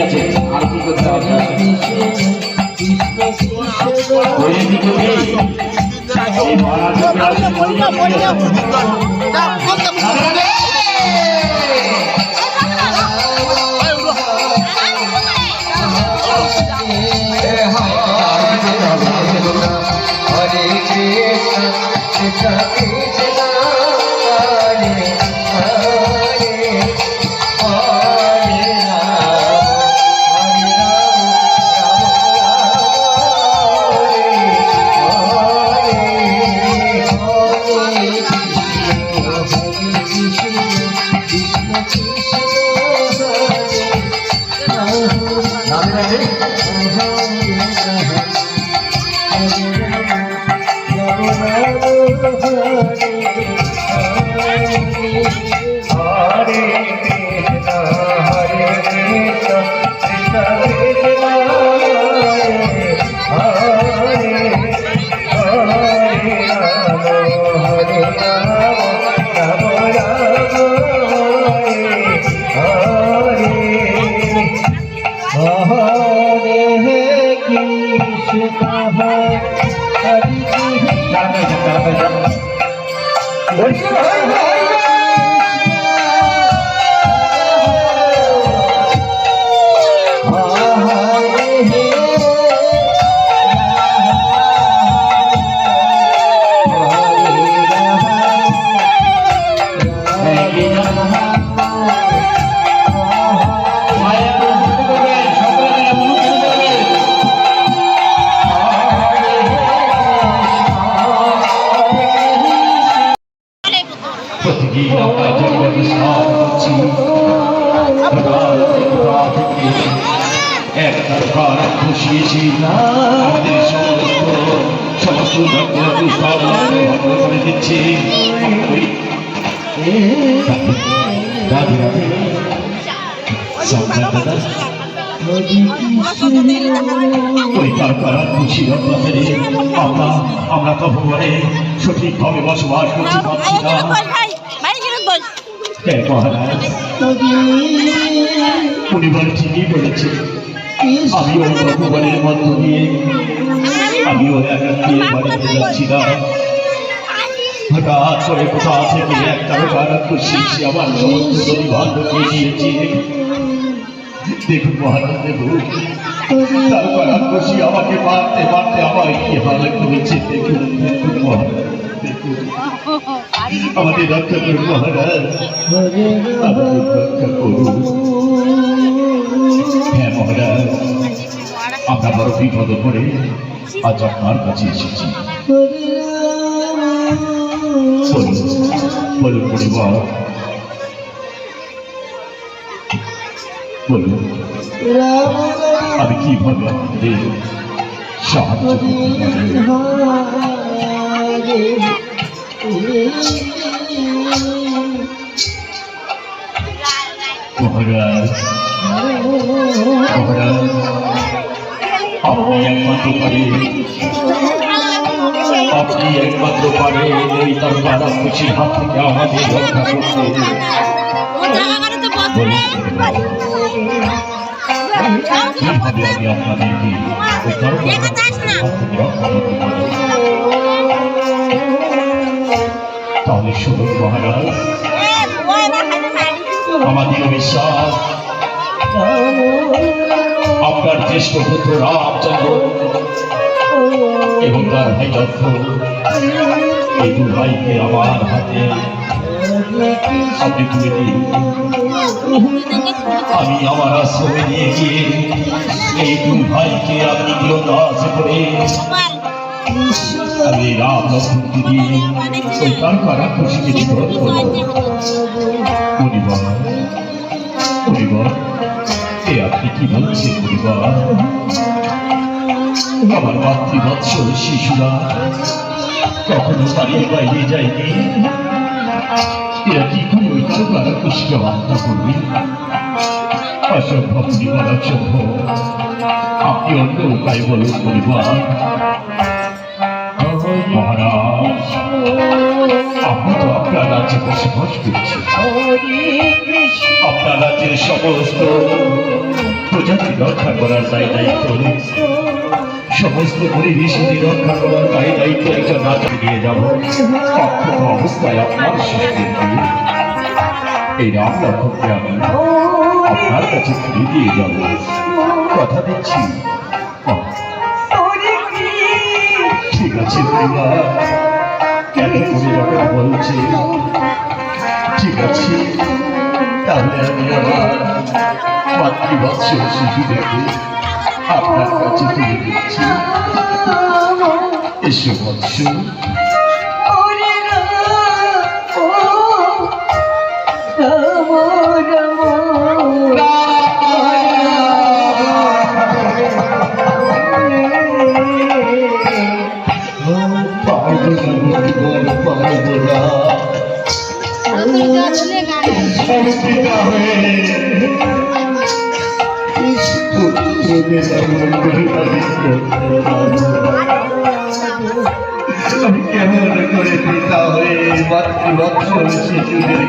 আছে আর কি করতে হবে মহারাজ হরে কৃষ্ণ হরে হরি তারকার বসিয়েছি আমাদের সমস্ত সমস্ত করে দিচ্ছি। রাধে রাধে। সম্রাট দাদা আমরা আমরা তো ভুবনে সঠিকভাবে বসবাস করতে পারছি না। মহারাজ? উনি বলে ঠিকই বলেছে আমি ওই ভগবানের মধ্য দিয়ে আমি ওর একাত্মীয় বাড়িতে যাচ্ছি না হঠাৎ করে কোথা থেকে এক তারকার খুশি আমার সমস্ত বান্ধবকে দিয়েছে দেখুন মহারাজ। দেখুন তারকার খুশি আমাকে মারতে মারতে আমার কি হাল করেছে আমাদের রক্ষা করুন। মহারাজ আমাদের হ্যাঁ মহারাজ। আমরা বড় বিপদ করে আজ আপনার কাছে এসেছি। বলুন বলুন পরিবার। বলুন, আমি কীভাবে আপনাদের সাহায্য মহারাজ আপনি একমাত্র পারে আপনি একমাত্র পারে এই তার বাধা খুশির হাত থেকে আমাদের রক্ষা করতে কীভাবে আমি আপনাদেরকে ওই তারকার হাত থেকে রক্ষা করতে তাহলে শুনুন মহারাজ। এ বয় না খালি মারি আমাদের বিশ্বাস আপনার জ্যেষ্ঠ পুত্র রামচন্দ্র এবং তার ভাই দত্ত, এই দু ভাইকে আমার হাতে আমি আমার আশ্রমে নিয়ে গিয়ে এই দু ভাইকে আপনি দাস করে আমি রাম লক্ষ্মণকে দিয়ে পরিবার পরিবার এ আপনি কি বলছেন পরিবার? আমার মাতৃবৎসল শিশুরা কখনো বাড়ির বাইরে যায়নি। এরা কি করে ওই তারকারা খুশিকে হত্যা করবে? অসম্ভব পরিবার অসম্ভব আপনি অন্য উপায় বলুন পরিবার। মহারাজ আপনি তো আপনার রাজ্যে বসবাস করছেন। আপনার রাজ্যের সমস্ত প্রজাতি রক্ষা করার দায় দায়িত্ব সমস্ত পরি ঋষিদের রক্ষা করার দায়ী দায়িত্ব একজন রাজা নিয়ে যাব। অক্ষত অবস্থায় আপনার শিশুদেরকে এই রাম লক্ষণকে আমি আপনার কাছে ফিরে দিয়ে যাব। কথা দিচ্ছি। ঠিক আছে কেন করে যখন বলছে? ঠিক আছে তাহলে আমি আমার মাতৃবৎস শিশুদেরকে আপনার কাছে তুলে দিচ্ছি এসো বৎস পারব না কেমন করে পিতা হয়ে মাতৃবৎসল শিশুদের